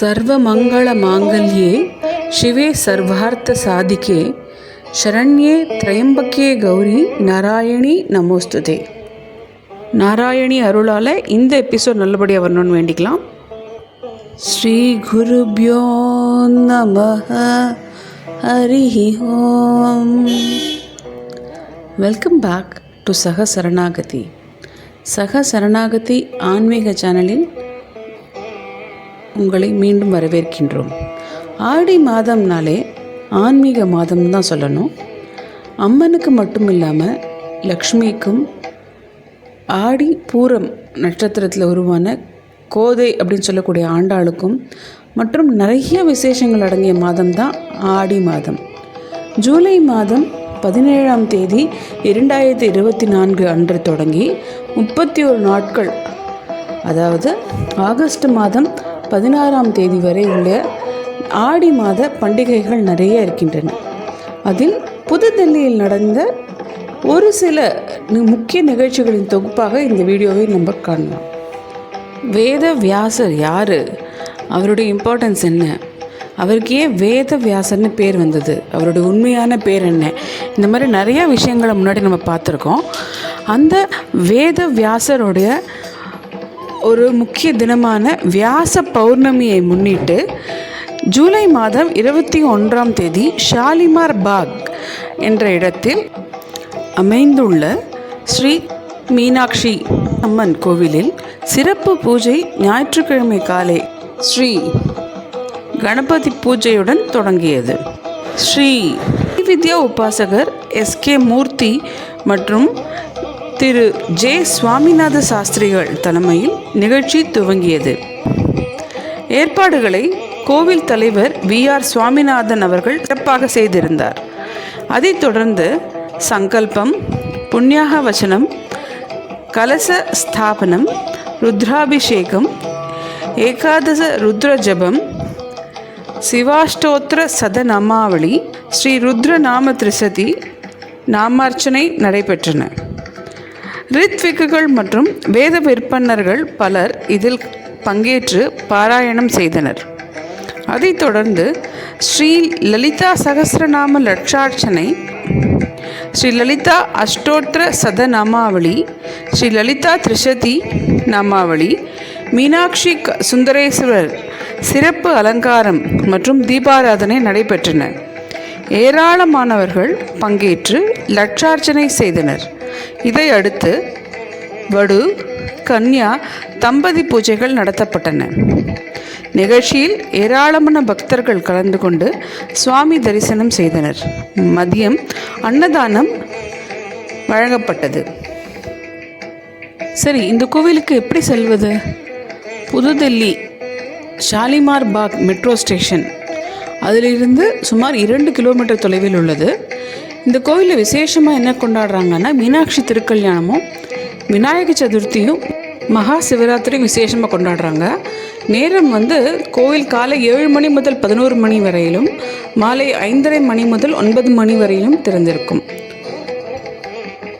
सर्वमङ्गलमाङ्गल्ये शिवे सर्वार्थसाधिके शरण्ये त्र्यम्बके கௌரி நாராயணி நமோஸ்துதே நாராயணி அருளால் இந்த எபிசோட் நல்லபடியாக வரணும்னு வேண்டிக்கலாம் ஸ்ரீ குருபியோ நம ஹரி ஓம் வெல்கம் பேக் டு சக சரணாகதி சக சரணாகதி ஆன்மீக சேனலில் உங்களை மீண்டும் வரவேற்கின்றோம். ஆடி மாதம்னாலே ஆன்மீக மாதம் தான் சொல்லணும். அம்மனுக்கு மட்டும் இல்லாமல் லக்ஷ்மிக்கும் ஆடி பூரம் நட்சத்திரத்தில் உருவான கோதை அப்படின்னு சொல்லக்கூடிய ஆண்டாளுக்கும் மற்றும் நிறைய விசேஷங்கள் அடங்கிய மாதம் தான் ஆடி மாதம். ஜூலை மாதம் பதினேழாம் தேதி இரண்டாயிரத்தி இருபத்தி நான்கு அன்று தொடங்கி முப்பத்தி ஒரு நாட்கள். அதாவது ஆகஸ்ட் மாதம் பதினாறாம் தேதி வரை உள்ள ஆடி மாத பண்டிகைகள் நிறைய இருக்கின்றன. அதில் புதுதில்லியில் நடந்த ஒரு சில முக்கிய நிகழ்ச்சிகளின் தொகுப்பாக இந்த வீடியோவை நம்ம காணலாம். வேத வியாசர் யார்? அவருடைய இம்பார்ட்டன்ஸ் என்ன? அவருக்கு ஏன் வேத வியாசர்னு பேர் வந்தது? அவருடைய உண்மையான பேர் என்ன? இந்த மாதிரி நிறையா விஷயங்களை முன்னாடி நம்ம பார்த்துருக்கோம். அந்த வேத வியாசருடைய ஒரு முக்கிய தினமான வியாச பௌர்ணமியை முன்னிட்டு ஜூலை மாதம் இருபத்தி ஒன்றாம் தேதி ஷாலிமார் பாக் என்ற இடத்தில் அமைந்துள்ள ஸ்ரீ மீனாட்சி அம்மன் கோவிலில் சிறப்பு பூஜை ஞாயிற்றுக்கிழமை காலை ஸ்ரீ கணபதி பூஜையுடன் தொடங்கியது. ஸ்ரீ வித்யா உபாசகர் எஸ்கே மூர்த்தி மற்றும் திரு. ஜே. சுவாமிநாத சாஸ்திரிகள் தலைமையில் நிகழ்ச்சி துவங்கியது. ஏற்பாடுகளை கோவில் தலைவர் வி. ஆர். சுவாமிநாதன் அவர்கள் சிறப்பாக செய்திருந்தார். அதைத் தொடர்ந்து சங்கல்பம் புண்ணியாக வச்சனம் கலச ஸ்தாபனம் ருத்ராபிஷேகம் ஏகாதச ருத்ர ஜபம் சிவாஷ்டோத்திர சதநாமாவளி ஸ்ரீ ருத்ர நாம திரிசதி நாமார்ச்சனை நடைபெற்றன. ரித்விக்குகள் மற்றும் வேத விற்பன்னர்கள் பலர் இதில் பங்கேற்று பாராயணம் செய்தனர். அதைத் தொடர்ந்து ஸ்ரீ லலிதா சகசிரநாம லட்சார்ச்சனை ஸ்ரீ லலிதா அஷ்டோத்திர சதநாமாவளி ஸ்ரீ லலிதா திரிசதி நாமாவளி மீனாட்சி சுந்தரேஸ்வரர் சிறப்பு அலங்காரம் மற்றும் தீபாராதனை நடைபெற்றன. ஏராளமானவர்கள் பங்கேற்று லட்சார்ச்சனை செய்தனர். இதை அடுத்து வடு கன்யா தம்பதி பூஜைகள் நடத்தப்பட்டன. நிகழ்ச்சியில் ஏராளமான பக்தர்கள் கலந்து கொண்டு சுவாமி தரிசனம் செய்தனர். மதியம் அன்னதானம் வழங்கப்பட்டது. சரி இந்த கோவிலுக்கு எப்படி செல்வது? Pudhu Delhi Shalimar Bagh metro station. அதிலிருந்து சுமார் இரண்டு கிலோமீட்டர் தொலைவில் உள்ளது. இந்த கோவிலில் விசேஷமாக என்ன கொண்டாடுறாங்கன்னா மீனாட்சி திருக்கல்யாணமும் விநாயக சதுர்த்தியும் மகா சிவராத்திரியும் விசேஷமாக கொண்டாடுறாங்க. நேரம் வந்து கோவில் காலை ஏழு மணி முதல் பதினோரு மணி வரையிலும் மாலை ஐந்தரை மணி முதல் ஒன்பது மணி வரையிலும் திறந்திருக்கும்.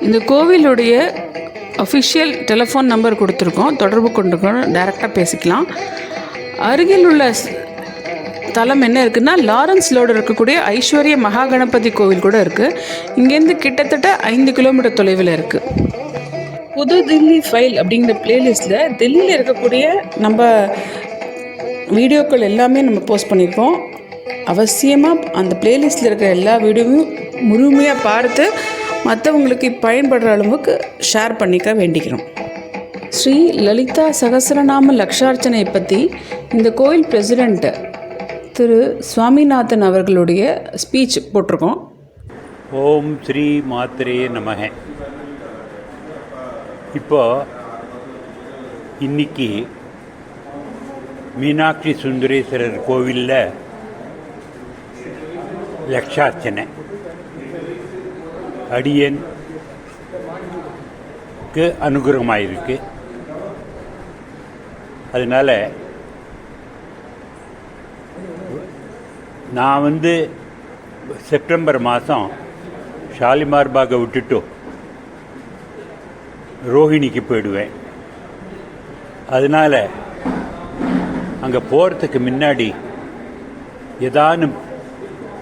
இந்த கோவிலுடைய அஃபிஷியல் டெலிஃபோன் நம்பர் கொடுத்துருக்கோம். தொடர்பு கொண்டுக்கணும் டைரெக்டாக பேசிக்கலாம். அருகில் உள்ள தலம் என்ன இருக்குன்னா லாரன்ஸ்லோடு இருக்கக்கூடிய ஐஸ்வர்ய மகா கணபதி கோவில் கூட இருக்குது இங்கேருந்து கிட்டத்தட்ட ஐந்து கிலோமீட்டர் தொலைவில் இருக்குது புது தில்லி ஃபைல் அப்படிங்கிற பிளேலிஸ்ட்டில் தில்லியில் இருக்கக்கூடிய நம்ம வீடியோக்கள் எல்லாமே நம்ம போஸ்ட் பண்ணியிருக்கோம். அவசியமாக அந்த பிளேலிஸ்ட்டில் இருக்கிற எல்லா வீடியோவும் முழுமையாக பார்த்து மற்றவங்களுக்கு பயன்படுற அளவுக்கு ஷேர் பண்ணிக்க வேண்டிக்கிறோம். ஸ்ரீ லலிதா சகசரநாம லக்ஷார்ச்சனை பற்றி இந்த கோயில் பிரசிடெண்ட்டு திரு சுவாமிநாதன் அவர்களுடைய ஸ்பீச் போட்டிருக்கோம். ஓம் ஸ்ரீ மாத்திரே நமக இப்போ இன்னைக்கு மீனாட்சி சுந்தரேஸ்வரர் கோவிலில் லக்ஷார்ச்சனை அடியனுக்கு அனுகிரகமாயிருக்கு. அதனால் நான் வந்து செப்டம்பர் மாதம் ஷாலிமார் பாகை விட்டுட்டு ரோஹிணிக்கு போயிடுவேன். அதனால் அங்கே போகிறதுக்கு முன்னாடி ஏதானு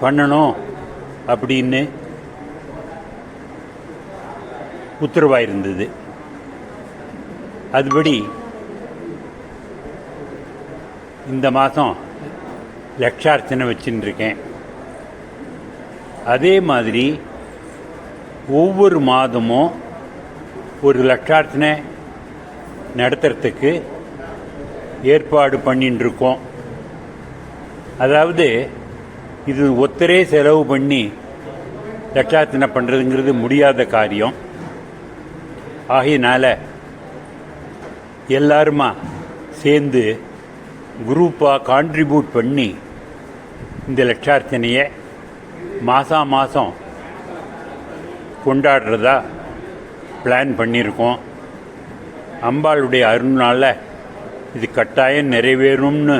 பண்ணணும் அப்படின்னு உத்தரவாக இருந்தது. அதுபடி இந்த மாதம் லட்சார்ச்சனை வச்சின்னுருக்கேன் அதே மாதிரி ஒவ்வொரு மாதமும் ஒரு லட்சார்ச்சனை நடத்துறதுக்கு ஏற்பாடு பண்ணின்னுருக்கோம் அதாவது இது ஒத்தரே செலவு பண்ணி லட்சார்த்தனை பண்ணுறதுங்கிறது முடியாத காரியம். ஆகையினால் எல்லாருமா சேர்ந்து குரூப்பாக கான்ட்ரிபியூட் பண்ணி இந்த லட்சார்த்தனையை மாதம் மாதம் கொண்டாடுறதா பிளான் பண்ணியிருக்கோம். அம்பாளுடைய அருள்னால இது கட்டாயம் நிறைவேறும்னு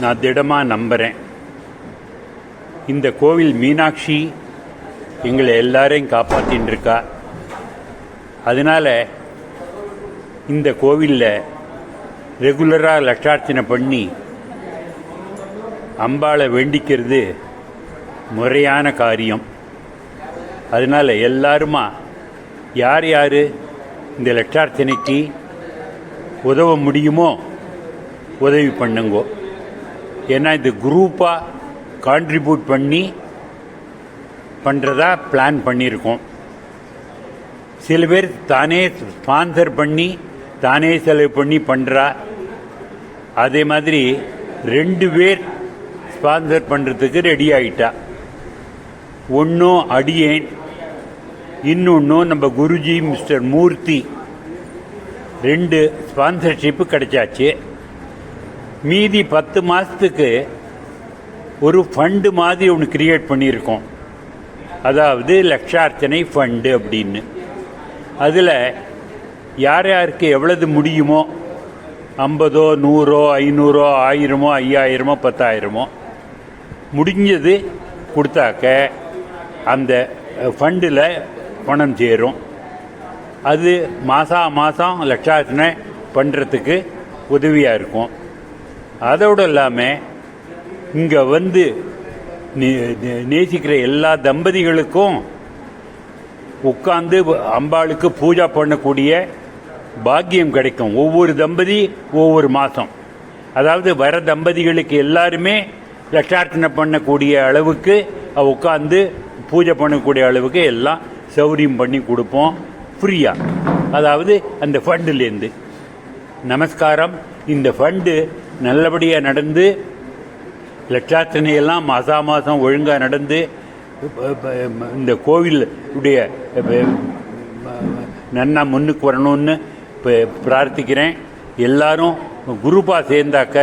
நான் திடமாக நம்புகிறேன் இந்த கோவில் மீனாட்சி எங்களை எல்லாரையும் காப்பாற்றின்னு இருக்கா அதனால் இந்த கோவிலில் ரெகுலராக லட்சார்த்தனை பண்ணி அம்பாளை வேண்டிக்கிறது முறையான காரியம். அதனால் எல்லாருமா யார் யார் இந்த லட்சார்த்தனைக்கு உதவ முடியுமோ உதவி பண்ணுங்கோ. ஏன்னா இது குரூப்பாக கான்ட்ரிபியூட் பண்ணி பண்ணுறதா பிளான் பண்ணியிருக்கோம் சில பேர் தானே ஸ்பான்சர் பண்ணி தானே செலவு பண்ணி பண்ணுறா அதே மாதிரி ரெண்டு பேர் ஸ்பான்சர் பண்ணுறதுக்கு ரெடி ஆகிட்டா ஒன்றும் அடியேன் இன்னொன்றும் நம்ம குருஜி மிஸ்டர் மூர்த்தி ரெண்டு ஸ்பான்சர்ஷிப்பு கிடைச்சாச்சு. மீதி பத்து மாதத்துக்கு ஒரு ஃபண்டு மாதிரி ஒன்று கிரியேட் பண்ணியிருக்கோம். அதாவது லட்சார்ச்சனை ஃபண்டு அப்படின்னு. அதில் யார் யாருக்கு எவ்வளவு முடியுமோ ஐம்பதோ நூறோ ஐநூறோ ஆயிரமோ ஐயாயிரமோ பத்தாயிரமோ முடிஞ்சது கொடுத்தாக்க அந்த ஃபண்டில் பணம் சேரும். அது மாதா மாதம் லட்சாசனை பண்ணுறதுக்கு உதவியாக இருக்கும். அதோடு இல்லாமல் இங்கே வந்து நே- நேசிக்கிற எல்லா தம்பதிகளுக்கும் உட்கார்ந்து அம்பாளுக்கு பூஜை பண்ணக்கூடிய பாக்கியம் கிடைக்கும். ஒவ்வொரு தம்பதி ஒவ்வொரு மாதம் அதாவது வர தம்பதிகளுக்கு எல்லாருமே லட்சார்த்தனை பண்ணக்கூடிய அளவுக்கு உட்காந்து பூஜை பண்ணக்கூடிய அளவுக்கு எல்லாம் சௌரியம் பண்ணி கொடுப்போம் ஃப்ரீயாக அதாவது அந்த ஃபண்டுலேருந்து நமஸ்காரம். இந்த ஃபண்டு நல்லபடியாக நடந்து லட்சார்த்தனையெல்லாம் மாதம் மாதா மாதம் ஒழுங்காக நடந்து இந்த கோவில் உடைய நன்னா முன்னுக்கு வரணும்னு பிரார்த்திக்கிறேன். எல்லாரும் குரூப்பாக சேர்ந்தாக்க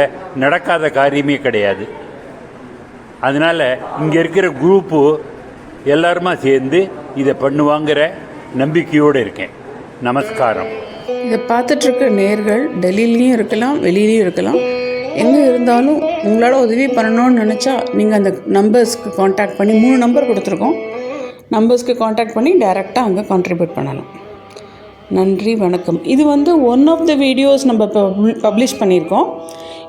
நடக்காத காரியமே கிடையாது. அதனால் இங்கே இருக்கிற குரூப்பு எல்லாருமா சேர்ந்து இதை பண்ணுவாங்கிற நம்பிக்கையோடு இருக்கேன். நமஸ்காரம். இதை பார்த்துட்ருக்க நேர்கள் டெல்லியிலையும் இருக்கலாம் வெளியிலையும் இருக்கலாம். எங்கே இருந்தாலும் உங்களால் உதவி பண்ணணும்னு நினச்சா நீங்கள் அந்த நம்பர்ஸ்க்கு காண்டாக்ட் பண்ணி மூணு நம்பர் கொடுத்துருக்கோம். நம்பர்ஸ்க்கு காண்டாக்ட் பண்ணி டைரெக்டாக அங்கே கான்ட்ரிபியூட் பண்ணலாம். நன்றி வணக்கம். இது வந்து ஒன் ஆஃப் த வீடியோஸ் நம்ம பப்ளிஷ் பண்ணியிருக்கோம்.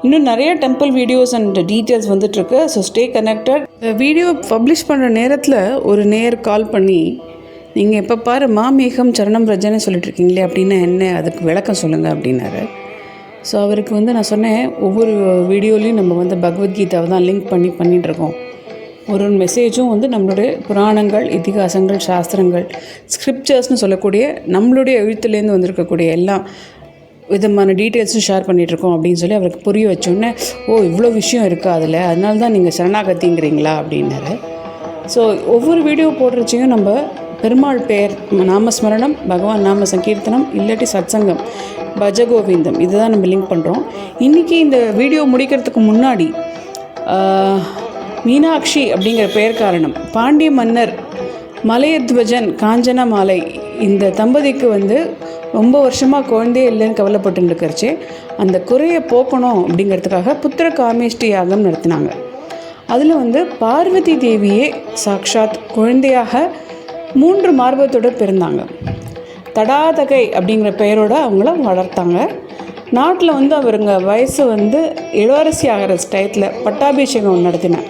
இன்னும் நிறைய டெம்பிள் வீடியோஸ் அண்ட் டீட்டெயில்ஸ் வந்துட்டுருக்கு. So stay connected video publish பண்ணுற நேரத்தில் ஒரு நேர் கால் பண்ணி நீங்கள் எப்போ பாரு மாமேகம் சரணம் ரஜனை சொல்லிட்டு இருக்கீங்களே அப்படின்னா என்ன? அதுக்கு விளக்கம் சொல்லுங்கள் அப்படின்னாரு. ஸோ அவருக்கு வந்து நான் சொன்னேன் ஒவ்வொரு வீடியோலையும் நம்ம வந்து பகவத்கீதாவை தான் லிங்க் பண்ணி பண்ணிட்டு இருக்கோம். ஒரு ஒரு மெசேஜும் வந்து நம்மளுடைய புராணங்கள் இதிகாசங்கள் சாஸ்திரங்கள் ஸ்கிரிப்சர்ஸ்னு சொல்லக்கூடிய நம்மளுடைய எழுத்துலேருந்து வந்திருக்கக்கூடிய எல்லாம் விதமான டீட்டெயில்ஸும் ஷேர் பண்ணிகிட்ருக்கோம் அப்படின்னு சொல்லி அவருக்கு புரிய வச்சோன்னே ஓ இவ்வளோ விஷயம் இருக்கா அதில். அதனால தான் நீங்கள் சரணாகத்திங்கிறீங்களா அப்படின்னாரு. ஸோ ஒவ்வொரு வீடியோ போடுறச்சையும் நம்ம பெருமாள் பெயர் நாமஸ்மரணம் பகவான் நாம சங்கீர்த்தனம் இல்லாட்டி சத்சங்கம் பஜகோவிந்தம் இதுதான் நம்ம லிங்க் பண்ணுறோம் இன்றைக்கி இந்த வீடியோ முடிக்கிறதுக்கு முன்னாடி மீனாட்சி அப்படிங்கிற பெயர் காரணம் பாண்டிய மன்னர் மலையத்வஜன் காஞ்சன மாலை இந்த தம்பதிக்கு வந்து ரொம்ப வருஷமாக குழந்தையே இல்லைன்னு கவலைப்பட்டு இருக்கிறச்சே அந்த குறையை போக்கணும் அப்படிங்கிறதுக்காக புத்திர காமேஷ்டி யாகம் நடத்தினாங்க. அதில் வந்து பார்வதி தேவியே சாக்ஷாத் குழந்தையாக மூன்று மார்பத்தோடு பிறந்தாங்க. தடாதகை அப்படிங்கிற பெயரோடு அவங்கள வளர்த்தாங்க. நாட்டில் வந்து அவருங்க வயசு வந்து இளவரசி ஆகிற டயத்தில் பட்டாபிஷேகம் நடத்தினேன்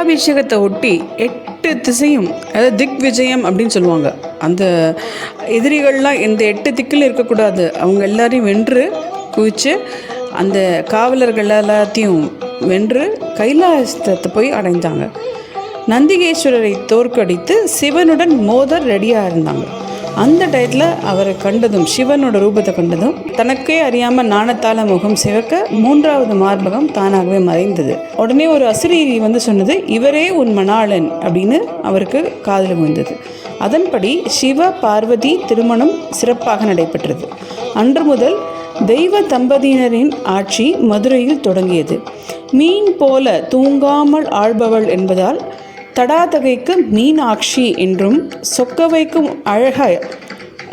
பட்டாபிஷேகத்தை ஒட்டி எட்டு திசையும் அதாவது திக் விஜயம் அப்படின்னு சொல்லுவாங்க. அந்த எதிரிகள்லாம் இந்த எட்டு திக்கில் இருக்கக்கூடாது. அவங்க எல்லாரையும் வென்று குவிச்சு அந்த காவலர்கள் எல்லாத்தையும் வென்று கைலாசத்தை போய் அடைந்தாங்க. நந்திகேஸ்வரரை தோற்கடித்து சிவனுடன் மோதர் ரெடியாக இருந்தாங்க. அந்த டயத்தில் அவரை கண்டதும் சிவனோட ரூபத்தை கண்டதும் தனக்கே அறியாமல் நாணத்தால முகம் சிவக்க மூன்றாவது மார்பகம் தானாகவே மறைந்தது. உடனே ஒரு அசிரீரி வந்து சொன்னது இவரே உன் மணாளன் அப்படின்னு அவருக்கு காதல் விழுந்தது. அதன்படி சிவ பார்வதி திருமணம் சிறப்பாக நடைபெற்றது. அன்று முதல் தெய்வ தம்பதியினரின் ஆட்சி மதுரையில் தொடங்கியது. மீன் போல தூங்காமல் ஆள்பவள் என்பதால் தடாதகைக்கு மீனாட்சி என்றும் சொக்கவைக்கும் அழக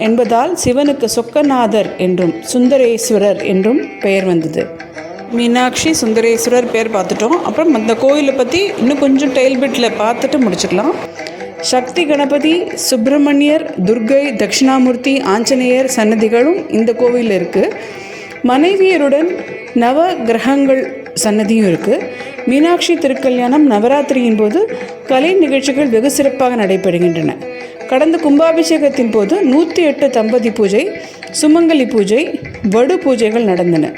என்பதால் சிவனுக்கு சொக்கநாதர் என்றும் சுந்தரேஸ்வரர் என்றும் பெயர் வந்தது. மீனாட்சி சுந்தரேஸ்வரர் பேர் பார்த்துட்டோம். அப்புறம் அந்த கோயிலை பற்றி இன்னும் கொஞ்சம் டெய்ல்பிட்டில் பார்த்துட்டு முடிச்சுக்கலாம். சக்தி கணபதி சுப்பிரமணியர் துர்கை தட்சிணாமூர்த்தி ஆஞ்சநேயர் சன்னதிகளும் இந்த கோவிலில் இருக்குது மனைவியருடன் நவ கிரகங்கள் சன்னதியும் இருக்குது மீனாட்சி திருக்கல்யாணம் நவராத்திரியின் போது கலை நிகழ்ச்சிகள் வெகு சிறப்பாக நடைபெறுகின்றன. கடந்த கும்பாபிஷேகத்தின் போது நூற்றி எட்டு தம்பதி பூஜை சுமங்கலி பூஜை வடு பூஜைகள் நடந்தன.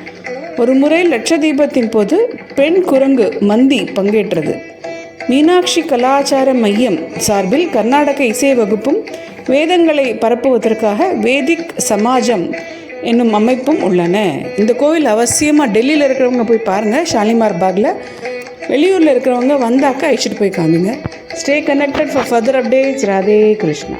ஒரு முறை லட்சதீபத்தின் போது பெண் குரங்கு மந்தி பங்கேற்றது. மீனாட்சி கலாச்சார மையம் சார்பில் கர்நாடக இசை வகுப்பும் வேதங்களை பரப்புவதற்காக வேதிக் சமாஜம் என்னும் அமைப்பும் உள்ளன. இந்த கோவில் அவசியமாக டெல்லியில் இருக்கிறவங்க போய் பாருங்கள் ஷாலிமார் பாகில் வெளியூரில் இருக்கிறவங்க வந்தாக்கா அழைச்சிட்டு போய் காமிங்க stay connected for further updates Radhe Krishna.